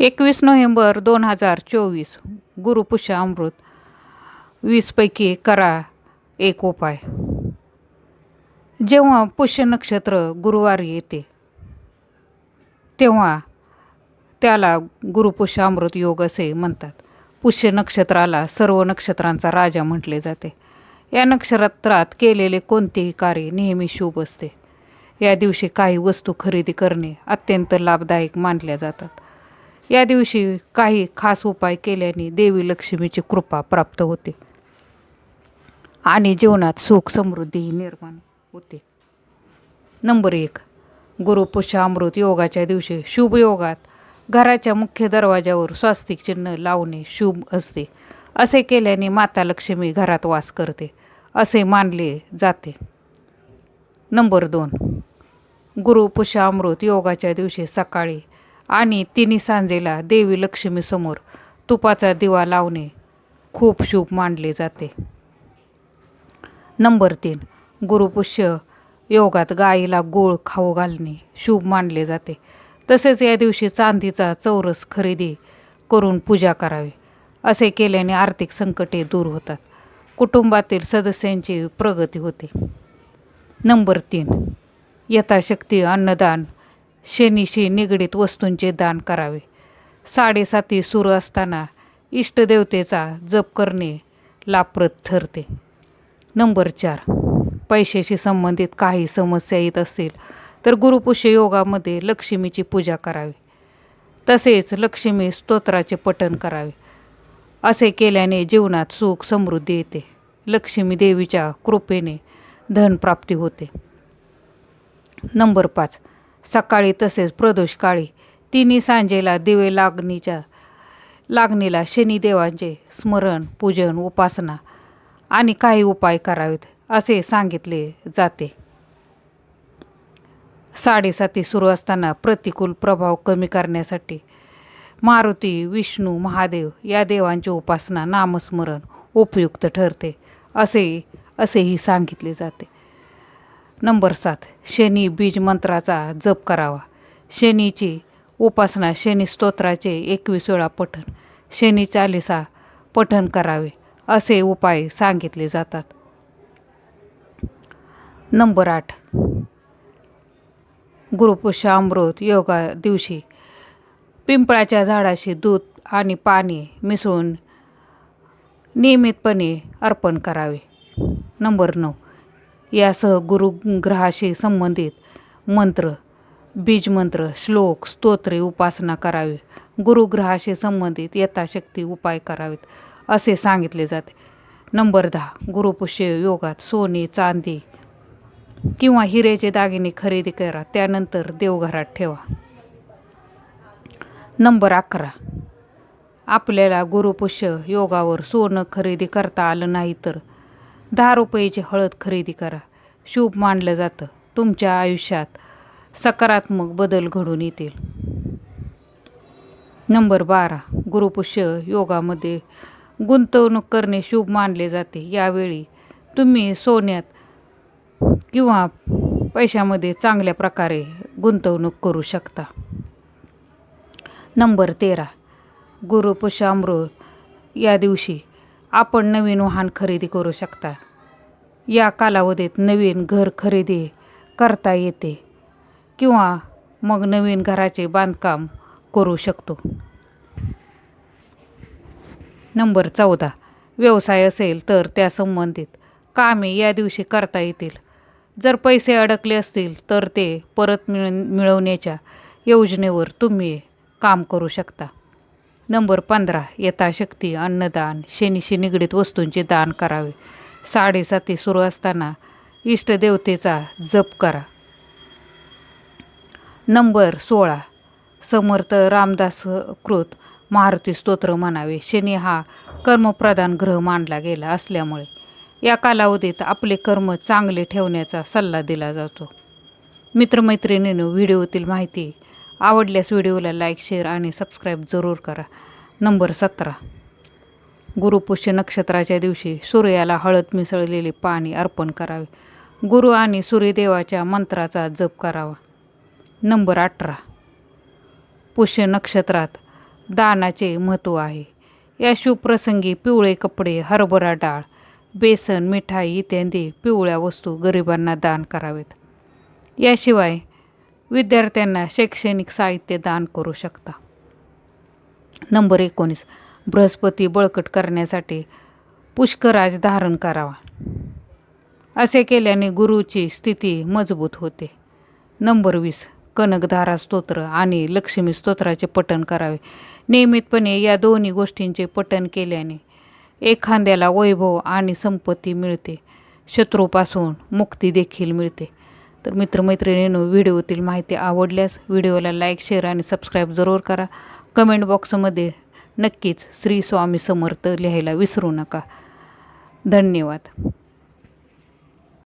एकवीस नोव्हेंबर दोन हजार चोवीस गुरुपुष्य अमृत वीसपैकी करा एक उपाय. जेव्हा पुष्य नक्षत्र गुरुवारी येते तेव्हा त्याला गुरुपुष्य अमृत योग असे म्हणतात. पुष्य नक्षत्राला सर्व नक्षत्रांचा राजा म्हटले जाते. या नक्षत्रात केलेले कोणतेही कार्य नेहमी शुभ असते. या दिवशी काही वस्तू खरेदी करणे अत्यंत लाभदायक मानल्या जातात. या दिवशी काही खास उपाय केल्याने देवी लक्ष्मीची कृपा प्राप्त होते. आणि जीवनात सुख समृद्धीही निर्माण होते. नंबर एक गुरुपुष्यामृत योगाच्या दिवशी शुभ योगात घराच्या मुख्य दरवाजावर स्वास्तिक चिन्ह लावणे शुभ असते. असे केल्याने माता लक्ष्मी घरात वास करते असे मानले जाते. नंबर दोन गुरुपुष्यामृत योगाच्या दिवशी सकाळी आणि तिन्ही सांजेला देवी लक्ष्मीसमोर तुपाचा दिवा लावणे खूप शुभ मानले जाते. नंबर तीन. गुरुपुष्य योगात गाईला गोळ खाऊ घालणे शुभ मानले जाते. तसेच या दिवशी चांदीचा चौरस खरेदी करून पूजा करावी असे केल्याने आर्थिक संकटे दूर होतात. कुटुंबातील सदस्यांची प्रगती होते. नंबर तीन. यथाशक्ती अन्नदान शनीशी निगडीत वस्तूंचे दान करावे. साडेसाती सुरू असताना इष्टदेवतेचा जप करणे लाभप्रद ठरते. नंबर चार. पैशाशी संबंधित काही समस्या येत असतील तर गुरुपुष्य योगामध्ये लक्ष्मीची पूजा करावी. तसेच लक्ष्मी स्तोत्राचे पठण करावे. असे केल्याने जीवनात सुख समृद्धी येते. लक्ष्मी देवीच्या कृपेने धनप्राप्ती होते. नंबर पाच. सकाळी तसेच प्रदोषकाळी तिन्ही सांजेला दिवे लागणीच्या लागणीला शनिदेवांचे स्मरण पूजन उपासना आणि काही उपाय करावेत असे सांगितले जाते. साडेसाती सुरू असताना प्रतिकूल प्रभाव कमी करण्यासाठी मारुती विष्णू महादेव या देवांची उपासना नामस्मरण उपयुक्त ठरते असे असेही सांगितले जाते. नंबर सात शनी बीज मंत्राचा जप करावा. शनीची उपासना शनी स्तोत्राचे एकवीस वेळा पठण शनी चालिसा पठण करावे असे उपाय सांगितले जातात. नंबर आठ गुरुपुष्य अमृत योगा दिवशी पिंपळाच्या झाडाशी दूध आणि पाणी मिसळून नियमितपणे अर्पण करावे. नंबर नऊ यासह गुरुग्रहाशी संबंधित मंत्र बीजमंत्र श्लोक स्तोत्रे उपासना करावी. गुरुग्रहाशी संबंधित यथाशक्ती उपाय करावेत असे सांगितले जाते. नंबर दहा गुरुपुष्य योगात सोने चांदी किंवा हिरेचे दागिने खरेदी करा त्यानंतर देवघरात ठेवा. नंबर अकरा आपल्याला गुरुपुष्य योगावर सोनं खरेदी करता आलं नाही तर दहा रुपयाची हळद खरेदी करा. शुभ मानलं जातं. तुमच्या आयुष्यात सकारात्मक बदल घडून येतील. नंबर बारा. गुरुपुष्य योगामध्ये गुंतवणूक करणे शुभ मानले जाते. यावेळी तुम्ही सोन्यात किंवा पैशामध्ये चांगल्या प्रकारे गुंतवणूक करू शकता. नंबर तेरा. गुरुपुष्यामृत या दिवशी आपण नवीन वाहन खरेदी करू शकता. या कालावधीत नवीन घर खरेदी करता येते किंवा मग नवीन घराचे बांधकाम करू शकतो. नंबर चौदा. व्यवसाय असेल तर त्या संबंधित कामे या दिवशी करता येतील. जर पैसे अडकले असतील तर ते परत मिळ मिळवण्याच्या योजनेवर तुम्ही काम करू शकता. नंबर पंधरा यथाशक्ती अन्नदान शनीशी निगडीत वस्तूंचे दान करावे. साडेसाती सुरू असताना इष्टदेवतेचा जप करा. नंबर सोळा समर्थ रामदास कृत मारुती स्तोत्र म्हणावे. शनी हा कर्मप्रधान ग्रह मानला गेला असल्यामुळे या कालावधीत आपले कर्म चांगले ठेवण्याचा सल्ला दिला जातो. मित्रमैत्रिणीनं व्हिडिओतील माहिती आवडल्यास व्हिडिओला लाईक शेअर आणि सबस्क्राईब जरूर करा. नंबर सतरा. गुरुपुष्य नक्षत्राच्या दिवशी सूर्याला हळद मिसळलेले पाणी अर्पण करावे. गुरु आणि सूर्यदेवाच्या मंत्राचा जप करावा. नंबर अठरा. पुष्य नक्षत्रात दानाचे महत्त्व आहे. या शुभप्रसंगी पिवळे कपडे हरभरा डाळ बेसन मिठाई इत्यादी पिवळ्या वस्तू गरिबांना दान करावेत. याशिवाय विद्यार्थ्यांना शैक्षणिक साहित्य दान करू शकता. नंबर एकोणीस. बृहस्पती बळकट करण्यासाठी पुष्कराज धारण करावा. असे केल्याने गुरुची स्थिती मजबूत होते. नंबर वीस. कनकधारा स्तोत्र आणि लक्ष्मी स्तोत्राचे पठण करावे. नियमितपणे या दोन्ही गोष्टींचे पठण केल्याने एखाद्याला वैभव आणि संपत्ती मिळते. शत्रूपासून मुक्ती देखील मिळते. तर मित्रमैत्रिणींनो व्हिडिओतील माहिती आवडल्यास व्हिडिओला लाईक शेअर आणि सबस्क्राईब जरूर करा. कमेंट बॉक्समध्ये नक्कीच श्री स्वामी समर्थ लिहायला विसरू नका. धन्यवाद.